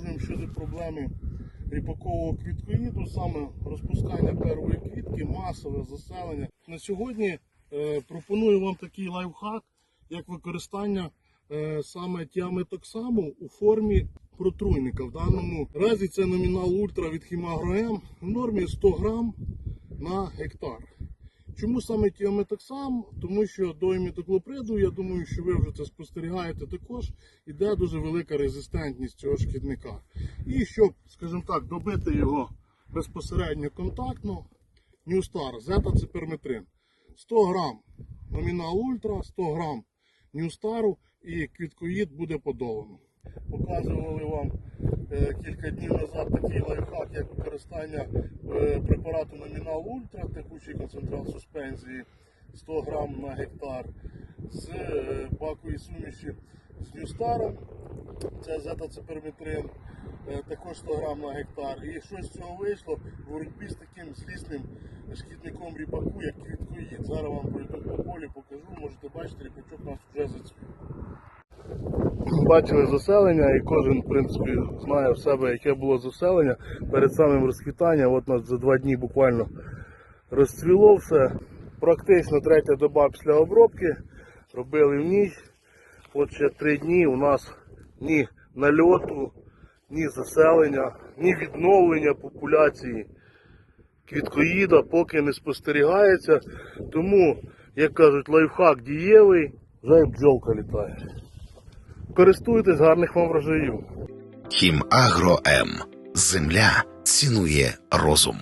продовжуємо щодо проблеми ріпакового квіткоїду, саме розпускання первої квітки, масове заселення. На сьогодні е, пропоную вам такий лайфхак, як використання е, саме тіаметоксаму у формі протруйника. В даному разі це номінал ультра від Хімагроем в нормі 100 грам на гектар. Чому саме тіаметоксам? Тому що до імітоклоприду, я думаю, що ви вже це спостерігаєте також, іде дуже велика резистентність цього шкідника. І щоб, скажімо так, добити його безпосередньо контактно, Ньюстар, зетациперметрин. 100 грам номінал ультра, 100 грам Ньюстару і квіткоїд буде подолано. Показували вам е, кілька днів назад такий лайфхак, як використання препарату номінал ультра, текучий концентрат суспензії 100 грам на гектар з е, бакової суміші з Ньюстаром, це зетациперметрин, е, також 100 грам на гектар. І що з цього вийшло в боротьбі з таким злісним шкідником ріпаку, як квіткоїд. Зараз вам пройду по полі, покажу, можете бачити, ріпачок нас вже зацвів. Бачили заселення, і кожен, в принципі, знає в себе, яке було заселення перед самим розквітанням. От нас за два дні буквально розцвіло все. Практично третя доба після обробки. Робили в ніч. От ще три дні у нас ні нальоту, ні заселення, ні відновлення популяції квіткоїда поки не спостерігається. Тому, як кажуть, лайфхак дієвий, вже й бджолка літає. Користуйтесь гарних вам врожаїв. Хімагро М. Земля цінує розум.